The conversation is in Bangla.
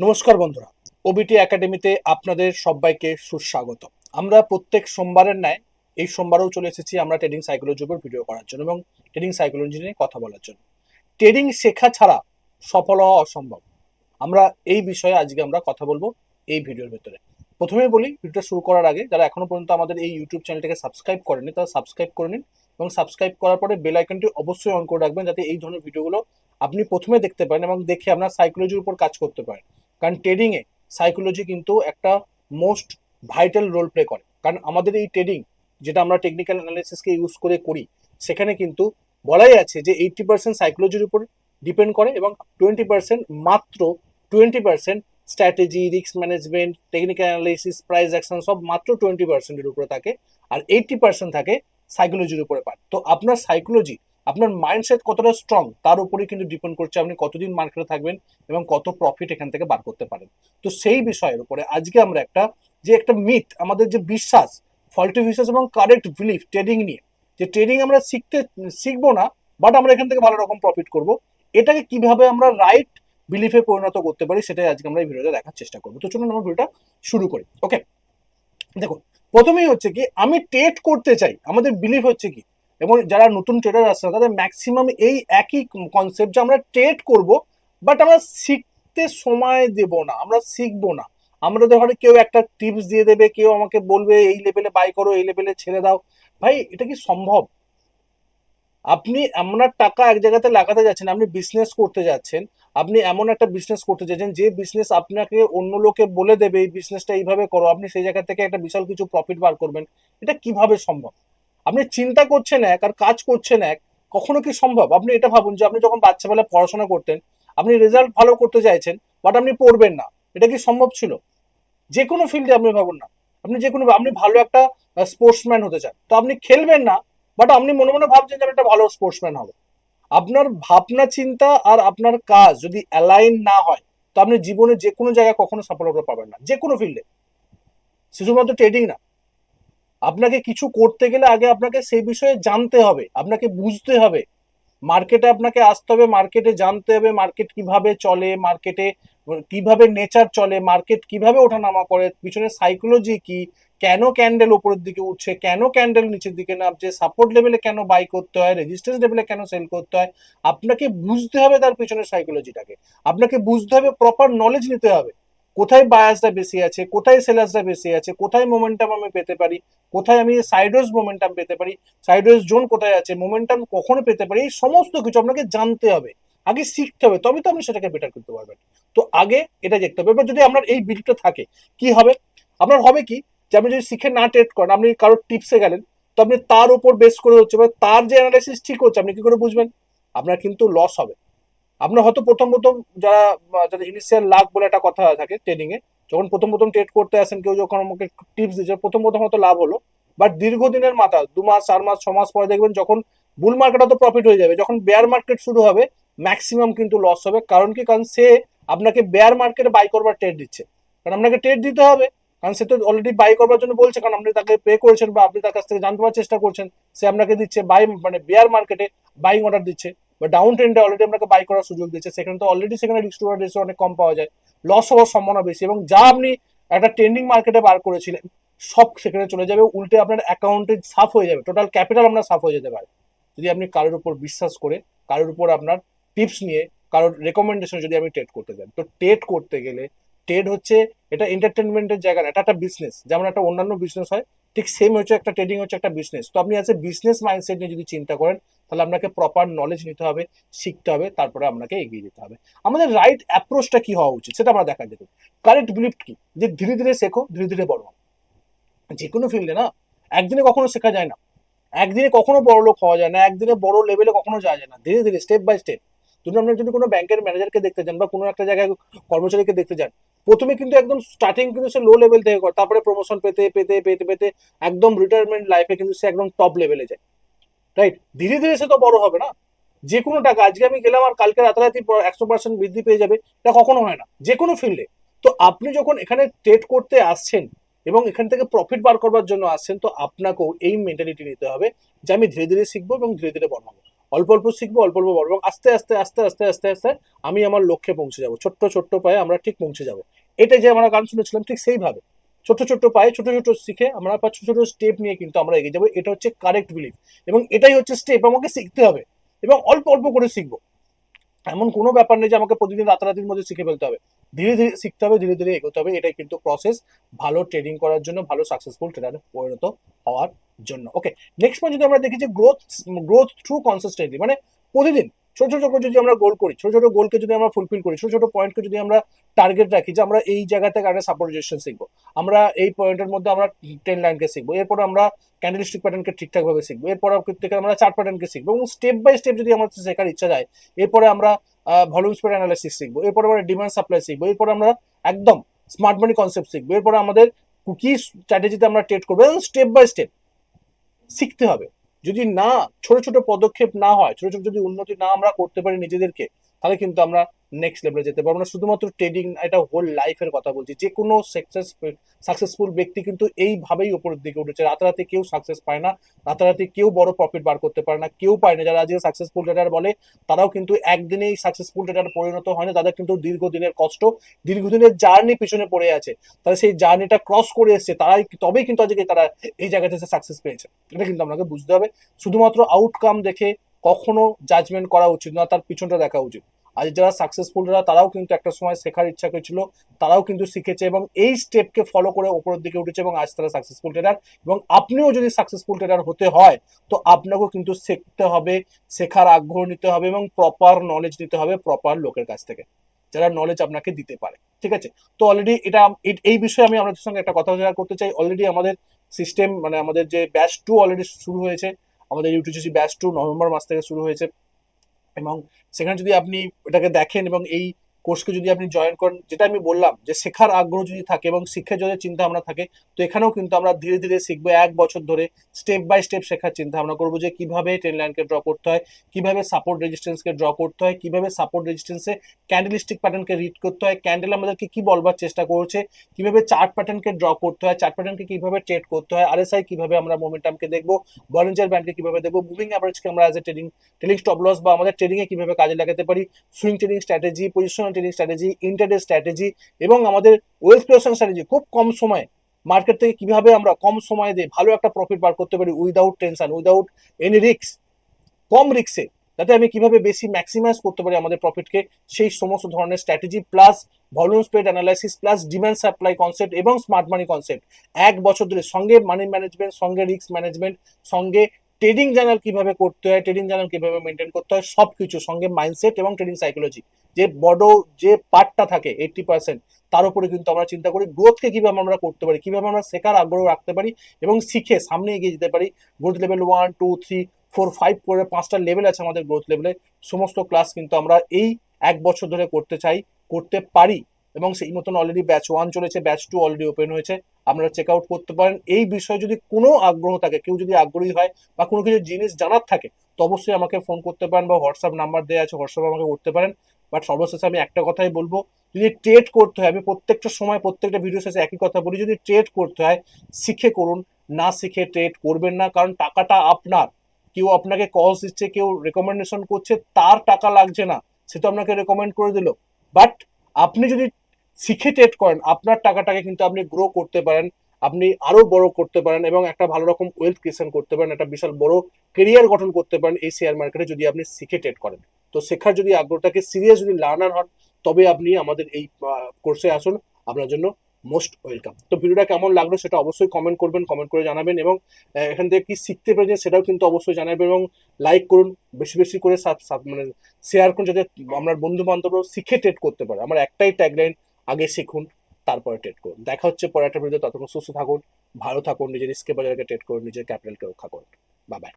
নমস্কার বন্ধুরা ওবিটি একাডেমিতে আপনাদের সবাইকে সুস্বাগত। আমরা প্রত্যেক সোমবারের ন্যায় এই সোমবারেও চলে এসেছি আমরা ট্রেডিং সাইকোলজির উপর ভিডিও করার জন্য এবং ট্রেডিং সাইকোলজি নিয়ে কথা বলার জন্য। ট্রেডিং শেখা ছাড়া সফল হওয়া অসম্ভব। আমরা এই বিষয়ে আজকে আমরা কথা বলব এই ভিডিওর ভেতরে। প্রথমে বলি ভিডিওটা শুরু করার আগে যারা এখনও পর্যন্ত আমাদের এই ইউটিউব চ্যানেলটাকে সাবস্ক্রাইব করেনি তারা সাবস্ক্রাইব করে নিন এবং সাবস্ক্রাইব করার পরে বেল আইকনটি অবশ্যই অন করে রাখবেন যাতে এই ধরনের ভিডিওগুলো আপনি প্রথমে দেখতে পারেন এবং দেখে আপনার সাইকোলজির উপর কাজ করতে পারেন। কারণ ট্রেডিংয়ে সাইকোলজি কিন্তু একটা মোস্ট ভাইটাল রোল প্লে করে। কারণ আমাদের এই ট্রেডিং যেটা আমরা টেকনিক্যাল অ্যানালিসিসকে ইউজ করে করি, সেখানে কিন্তু বলাই আছে যে এইটটি পার্সেন্ট সাইকোলজির উপর ডিপেন্ড করে এবং টোয়েন্টি পার্সেন্ট মাত্র twenty percent strategy risk management technical analysis price action সব মাত্র টোয়েন্টি পার্সেন্টের উপরে থাকে, আর এইটটি পার্সেন্ট থাকে সাইকোলজির উপরে পান তো আপনার সাইকোলজি আপনার মাইন্ডসেট কতটা স্ট্রং তার উপরেই কিন্তু ডিপেন্ড করছে আপনি কতদিন মার্কেটে থাকবেন এবং কত প্রফিট এখান থেকে বার করতে পারেন। তো সেই বিষয়ের উপরে আজকে আমরা একটা, যে একটা মিথ আমাদের যে বিশ্বাস ফল্টি বিশ্বাস এবং কারেক্ট বিলিফ ট্রেডিং নিয়ে, যে ট্রেডিং আমরা শিখতে, শিখব না বাট আমরা এখান থেকে ভালো রকম প্রফিট করব, এটাকে কীভাবে আমরা রাইট বিলিফে পরিণত করতে পারি সেটাই আজকে আমরা এই ভিডিওতে দেখার চেষ্টা করব। তো চলুন আমরা ভিডিওটা শুরু করি। ওকে দেখুন, প্রথমেই হচ্ছে কি, আমি ট্রেড করতে চাই, আমাদের বিলিফ হচ্ছে কি এবং যারা নতুন ট্রেডার আসছে, তাদের ম্যাক্সিমাম এই একই কনসেপ্ট যে আমরা ট্রেড করব বাট আমরা শিখতে সময় দেব না, আমরা শিখব না। আমরা ধরো কেউ একটা টিপস দিয়ে দেবে, কেউ আমাকে বলবে, এই লেভেলে বাই করো, এই লেভেলে ছেড়ে দাও। ভাই, এটা কি সম্ভব? আপনি আপনার টাকা এক জায়গাতে লাগাতে যাচ্ছেন, আপনি বিজনেস করতে যাচ্ছেন, আপনি এমন একটা বিজনেস করতে যাচ্ছেন, যে বিজনেস আপনাকে অন্য লোকে বলে দেবে, এই বিজনেসটা এইভাবে করো। আপনি সেই জায়গা থেকে একটা বিশাল কিছু প্রফিট বার করবেন। এটা কীভাবে সম্ভব? আপনি চিন্তা করছেন এক আর কাজ করছেন এক, কখনো কি সম্ভব? আপনি এটা ভাবুন যে আপনি যখন বাচ্চাবেলায় পড়াশোনা করতেন, আপনি রেজাল্ট ভালো করতে চাইছেন বাট আপনি পড়বেন না। এটা কি সম্ভব ছিল? যে কোনো ফিল্ডে আপনি ভাবুন না। আপনি যে কোনো, আপনি ভালো একটা স্পোর্টসম্যান হতে চান। তো আপনি খেলবেন না বাট আপনি মনে মনে ভাবছেন যে একটা ভালো স্পোর্টসম্যান হবে আপনার ভাবনা, চিন্তা আর আপনার কাজ যদি অ্যালাইন না হয়, তো আপনি জীবনে যে কোনো জায়গায় কখনো সফলতা পাবেন না। যে কোনো ফিল্ডে শুধুমাত্র ট্রেডিং না। আপনাকে কিছু করতে গেলে আগে আপনাকে সেই বিষয়ে জানতে হবে, আপনাকে বুঝতে হবে। মার্কেটে আপনাকে আসতে হবে মার্কেটে জানতে হবে মার্কেট কীভাবে চলে মার্কেটে কীভাবে নেচার চলে মার্কেট কীভাবে ওঠানামা করে, পিছনে সাইকোলজি কি, কেন ক্যান্ডেল উপরের দিকে উঠছে, কেন ক্যান্ডেল নিচের দিকে নামছে সাপোর্ট লেভেলে কেন বাই করতে হয় রেজিস্ট্যান্স লেভেলে কেন সেল করতে হয়, আপনাকে বুঝতে হবে তার পিছনে সাইকোলজিটাকে আপনাকে বুঝতে হবে প্রপার নলেজ নিতে হবে। কোথায় বায়াসটা বেশি আছে, কোথায় সেলার্সটা বেশি আছে, কোথায় মোমেন্টাম আমি পেতে পারি, কোথায় আমি সাইডওয়েজ মোমেন্টাম পেতে পারি সাইডওয়েজ জোন কোথায় আছে মোমেন্টাম কখন পেতে পারি, এই সমস্ত কিছু আপনাকে জানতে হবে, আগে শিখতে হবে তবে তো আপনি সেটাকে বেটার করতে পারবেন। তো আগে এটা দেখতে হবে, এবার যদি আপনার এই বিলটা থাকে, কি হবে? আপনার হবে কি, যে আপনি যদি শিখে না ট্রেড করেন, আপনি কারোর টিপসে গেলেন, তো আপনি তার উপর বেস করে হচ্ছে তার যে অ্যানালাইসিস ঠিক হচ্ছে, আপনি কি করে বুঝবেন? আপনার কিন্তু লস হবে। আপনার হয়তো প্রথম প্রথম যারা, যাদের ইনিশিয়াল লাভ বলে একটা কথা থাকে ট্রেডিং এ, যখন প্রথম প্রথম ট্রেড করতে আসেন, কেউ যখন আমাকে টিপস দিচ্ছে প্রথম প্রথম হয়তো লাভ হলো। বাট দীর্ঘদিনের মাথা, দু মাস, চার মাস, ছ মাস পরে দেখবেন যখন বুল মার্কেট তো প্রফিট হয়ে যাবে, যখন বেয়ার মার্কেট শুরু হবে ম্যাক্সিমাম কিন্তু লস হবে। কারণ কি? কারণ সে আপনাকে বেয়ার মার্কেটে বাই করবার ট্রেড দিচ্ছে। কারণ আপনাকে ট্রেড দিতে হবে। কারণ সে তো অলরেডি বাই করবার জন্য বলছে, কারণ আপনি তাকে পে করেছেন বা আপনি তার কাছ থেকে জানতে পারার চেষ্টা করছেন। সে আপনাকে দিচ্ছে বাই মানে বেয়ার মার্কেটে বাইং অর্ডার দিচ্ছে। বা ডাউন ট্রেন্ডে অলরেডি আপনাকে বাই করার সুযোগ দিচ্ছে সেখানে তো অলরেডি সেখানে রিস্ক টু রেশিও অনেক কম পাওয়া যায়। লস হওয়ার সম্ভাবনা বেশি এবং যা আপনি একটা ট্রেন্ডিং মার্কেটে বার করেছিলেন, সব সেখানে চলে যাবে। উল্টে আপনার অ্যাকাউন্টে সাফ হয়ে যাবে। টোটাল ক্যাপিটাল আপনার সাফ হয়ে যেতে পারে। যদি আপনি কারোর উপর বিশ্বাস করে, কারোর উপর আপনার টিপস নিয়ে, কারোর রেকমেন্ডেশন যদি আমি ট্রেড করতে যাই তো ট্রেড করতে গেলে ট্রেড হচ্ছে, এটা এন্টারটেনমেন্টের জায়গা না, এটা একটা বিজনেস যেমন একটা অন্যান্য বিজনেস হয়, ঠিক সেম হচ্ছে একটা ট্রেডিং হচ্ছে একটা বিজনেস তো আপনি আছে বিজনেস মাইন্ডসেট নিয়ে যদি চিন্তা করেন, তাহলে আপনাকে প্রপার নলেজ নিতে হবে, শিখতে হবে, তারপরে আপনাকে এগিয়ে যেতে হবে। আমাদের রাইট অ্যাপ্রোচটা কি হওয়া উচিত, সেটা আমরা দেখা যেত কারেক্ট বিলিফ কি? যে ধীরে ধীরে শেখো, ধীরে ধীরে বড় যে কোনো ফিল্ডে না, একদিনে কখনো শেখা যায় না। একদিনে কখনো বড় লোক হওয়া যায় না, একদিনে বড় লেভেলে কখনো যাওয়া যায় না। ধীরে ধীরে স্টেপ বাই স্টেপ ধরুন আপনি যদি কোনো ব্যাংকের ম্যানেজারকে দেখতে যান বা কোনো একটা জায়গায় কর্মচারীকে দেখতে যান প্রথমে কিন্তু একদম স্টার্টিং কিন্তু সে লো লেভেল থেকে করে, তারপরে প্রমোশন পেতে পেতে পেতে পেতে একদম রিটায়ারমেন্ট লাইফে কিন্তু সে একদম টপ লেভেলে যায়। রাইট ধীরে ধীরে সে তো বড় হবে না। যে কোনো টাকা, আজকে আমি গেলাম আর কালকে রাতারাতি একশো পার্সেন্ট বৃদ্ধি পেয়ে যাবে, এটা কখনো হয় না যে কোনো ফিল্ডে তো আপনি যখন এখানে ট্রেড করতে আসছেন এবং এখান থেকে প্রফিট বার করবার জন্য আসছেন, তো আপনাকেও এই মেন্টালিটি নিতে হবে যে আমি ধীরে ধীরে শিখব এবং ধীরে ধীরে বড় হব। অল্প অল্প শিখব, অল্প অল্প বড় আস্তে আস্তে আস্তে আস্তে আস্তে আস্তে আমি আমার লক্ষ্যে পৌঁছে যাব। ছোট্ট ছোট্ট পায়ে আমরা ঠিক পৌঁছে যাব। এটা যে আমরা গান শুনেছিলাম ঠিক সেইভাবে। ছোট ছোট পায়ে ছোট ছোট শিখে আমরা বা ছোট ছোট স্টেপ নিয়ে কিন্তু আমরা এগিয়ে যাব। এটা হচ্ছে কারেক্ট বিলিফ এবং এটাই হচ্ছে স্টেপ আমাকে শিখতে হবে। এবং অল্প অল্প করে শিখব। এমন কোনো ব্যাপার নেই যে আমাকে প্রতিদিন রাতারাতির মধ্যে শিখে ফেলতে হবে। ধীরে ধীরে শিখতে হবে, ধীরে ধীরে এগোতে হবে। এটাই কিন্তু প্রসেস ভালো ট্রেডিং করার জন্য, ভালো সাকসেসফুল ট্রেডারে পরিণত হওয়ার জন্য। ওকে নেক্সট পয়েন্ট যদি আমরা দেখি যে গ্রোথ গ্রোথ থ্রু কনসিস্টেন্টলি মানে প্রতিদিন ছোট ছোট করে যদি আমরা গোল করি, ছোট ছোট গোলকে যদি আমরা ফুলফিল করি, ছোট ছোট পয়েন্টকে যদি আমরা টার্গেট রাখি যে আমরা এই জায়গা থেকে একটা সাপোর্টেশন শিখব, আমরা এই পয়েন্টের মধ্যে আমরা টেন লাইনকে শিখব, এরপর আমরা ক্যান্ডেলস্টিক প্যাটার্নকে ঠিকঠাকভাবে শিখব, এরপর থেকে আমরা চার প্যাটার্নকে শিখব এবং স্টেপ বাই স্টেপ যদি আমাদের শেখার ইচ্ছা যায়, এরপরে আমরা ভলিউম স্প্রেড অ্যানালাইসিস শিখব, এরপরে আমরা ডিমান্ড সাপ্লাই শিখব, এরপর আমরা একদম স্মার্ট মানি কনসেপ্ট শিখব, এরপরে আমাদের কুকি স্ট্র্যাটেজিতে আমরা ট্রেড করব, এবং স্টেপ বাই স্টেপ শিখতে হবে। যদি না, ছোট ছোট পদক্ষেপ না হয়, ছোট ছোট যদি উন্নতি না আমরা করতে পারি নিজেদেরকে তাহলে কিন্তু আমরা নেক্সট লেভেলে যেতে পারব না। শুধুমাত্র ট্রেডিং এটা হোল লাইফের কথা বলছি। যে কোনো সাকসেস সাকসেসফুল ব্যক্তি কিন্তু এইভাবেই উপরের দিকে উঠেছে। রাতারাতি কেউ সাকসেস পায় না, রাতারাতি কেউ বড় প্রফিট বার করতে পারে না, কেউ পায় না। যারা আজকে সাকসেসফুল ট্রেডার বলে, তারাও কিন্তু একদিনেই সাকসেসফুল ট্রেডার পরিণত হয় না। তাদের কিন্তু দীর্ঘদিনের কষ্ট, দীর্ঘদিনের জার্নি পিছনে পড়ে আছে। তারা সেই জার্নিটা ক্রস করে এসছে। তারাই তবেই কিন্তু আজকে তারা এই জায়গাতে সাকসেস পেয়েছে। এটা কিন্তু আপনাকে বুঝতে হবে। শুধুমাত্র আউটকাম দেখে কখনো জাজমেন্ট করা উচিত না, তার পিছনটা দেখা উচিত। আজ যারা সাকসেসফুলরা তারাও কিন্তু একটা সময় শেখার ইচ্ছা করেছিল, তারাও কিন্তু শিখেছে এবং এই স্টেপকে ফলো করে ওপরের দিকে উঠেছে এবং আজ তারা সাকসেসফুল ট্রেডার এবং আপনিও যদি সাকসেসফুল ট্রেডার হতে হয়, তো আপনাকেও কিন্তু শিখতে হবে, শেখার আগ্রহ নিতে হবে এবং প্রপার নলেজ নিতে হবে প্রপার লোকের কাছ থেকে, যারা নলেজ আপনাকে দিতে পারে। ঠিক আছে? তো অলরেডি এটা এই বিষয়ে আমি আপনাদের সঙ্গে একটা কথা করতে চাই। অলরেডি আমাদের সিস্টেম মানে আমাদের যে ব্যাচ টু অলরেডি শুরু হয়েছে আমাদের ইউটিউসি ব্যাচ টু নভেম্বর মাস থেকে শুরু হয়েছে। এবং সেখানে যদি আপনি এটাকে দেখেন এবং এই কোর্সকে যদি আপনি জয়েন করেন, যেটা আমি বললাম যে শেখার আগ্রহ যদি থাকে এবং শিক্ষার যদি চিন্তা ভাবনা থাকে, তো এখানেও কিন্তু আমরা ধীরে ধীরে শিখব এক বছর ধরে স্টেপ বাই স্টেপ শেখার চিন্তা ভাবনা করব যে কীভাবে ট্রেন লাইনকে ড্র করতে হয়, কীভাবে সাপোর্ট রেজিস্ট্যান্সকে ড্র করতে হয়, কীভাবে সাপোর্ট রেজিস্ট্যান্সে ক্যান্ডেলিস্টিক প্যাটার্নকে রিড করতে হয় ক্যান্ডেল আমাদেরকে কি বলবার চেষ্টা করছে, কীভাবে চার্ট প্যাটার্নকে ড্র করতে হয় চার্ট প্যাটার্নকে কীভাবে ট্রেড করতে হয় আর আরএসআই কীভাবে আমরা মোমেন্টামকে দেখব বলেঞ্জার ব্যান্ডকে কীভাবে দেখব মুভিং অ্যাভারেজকে আমরা as a trading trading stop loss বা আমাদের ট্রেডিংয়ে কীভাবে কাজে লাগাতে পারি swing trading strategy positional trading strategy intraday strategy এবং আমাদের ওয়েলথ ক্রিয়েশন স্ট্র্যাটেজি খুব কম সময়ে মার্কেট থেকে কীভাবে আমরা কম সময় দিয়ে ভালো একটা প্রফিট বার করতে পারি উইদাউট টেনশন উইদাউট এনি রিক্স কম রিক্সে যাতে আমি কীভাবে বেশি ম্যাক্সিমাইজ করতে পারি আমাদের প্রফিটকে সেই সমস্ত ধরনের strategy plus volume spread analysis plus demand supply concept এবং স্মার্ট মানি কনসেপ্ট এক বছর ধরে সঙ্গে মানি ম্যানেজমেন্ট সঙ্গে রিস্ক ম্যানেজমেন্ট সঙ্গে ট্রেডিং জার্নাল কীভাবে করতে হয়, ট্রেডিং জার্নাল কীভাবে মেনটেন করতে হয় সব কিছু সঙ্গে মাইন্ডসেট এবং ট্রেডিং সাইকোলজি যে বড় যে পার্টটা থাকে এইটটি পার্সেন্ট তার উপরে কিন্তু আমরা চিন্তা করি গ্রোথকে কীভাবে আমরা করতে পারি, কীভাবে আমরা শেখার আগ্রহ রাখতে পারি এবং শিখে সামনে এগিয়ে যেতে পারি। Growth level one two three four five করে পাঁচটা লেভেল আছে আমাদের গ্রোথ লেভেলে সমস্ত ক্লাস কিন্তু আমরা এই এক বছর ধরে করতে চাই, করতে পারি। এবং সেই মতন অলরেডি ব্যাচ ওয়ান চলেছে ব্যাচ টু অলরেডি ওপেন হয়েছে। আপনারা চেক আউট করতে পারেন। এই বিষয়ে যদি কোনো আগ্রহ থাকে, কেউ যদি আগ্রহী হয় বা কোনো কিছু জিনিস জানার থাকে, তো অবশ্যই আমাকে ফোন করতে পারেন বা হোয়াটসঅ্যাপ নাম্বার দেওয়া আছে হোয়াটসঅ্যাপ আমাকে করতে পারেন। বাট সর্বশেষে আমি একটা কথাই বলব, যদি ট্রেড করতে হয়, আমি প্রত্যেকটা সময়, প্রত্যেকটা ভিডিও শেষে একই কথা বলি, যদি ট্রেড করতে হয়, শিখে করুন। না শিখে ট্রেড করবেন না, কারণ টাকাটা আপনার। কেউ আপনাকে কলস দিচ্ছে, কেউ রেকমেন্ডেশন করছে, তার টাকা লাগছে না। সে তো আপনাকে রেকমেন্ড করে দিল। বাট আপনি যদি শিখে ট্রেড করেন, আপনার টাকাটাকে কিন্তু আপনি গ্রো করতে পারেন, আপনি আরও বড় করতে পারেন এবং একটা ভালো রকম ওয়েলথ ক্রিয়েশন করতে পারেন, একটা বিশাল বড় কেরিয়ার গঠন করতে পারেন এই শেয়ার মার্কেটে যদি আপনি শিখে ট্রেড করেন। তো শেখার যদি আগ্রহটাকে সিরিয়াস যদি লার্নার হন, তবে আপনি আমাদের এই কোর্সে আসুন, আপনার জন্য মোস্ট ওয়েলকাম তো ভিডিওটা কেমন লাগল সেটা অবশ্যই কমেন্ট করবেন কমেন্ট করে জানাবেন এবং এখান থেকে কি শিখতে পেরেছেন সেটাও কিন্তু অবশ্যই জানাবেন এবং লাইক করুন, বেশি বেশি করে মানে শেয়ার করুন যাতে আমার বন্ধু বান্ধবরাও শিখে ট্রেড করতে পারে। আমার একটাই ট্যাগলাইন আগে শিখুন, তারপরে ট্রেড করুন। দেখা হচ্ছে পরে একটা ভিডিও ততক্ষণ সুস্থ থাকুন, ভালো থাকুন, নিজের স্কে বাজারকে ট্রেড করুন, নিজের ক্যাপিটালকে রক্ষা করুন। বাবাই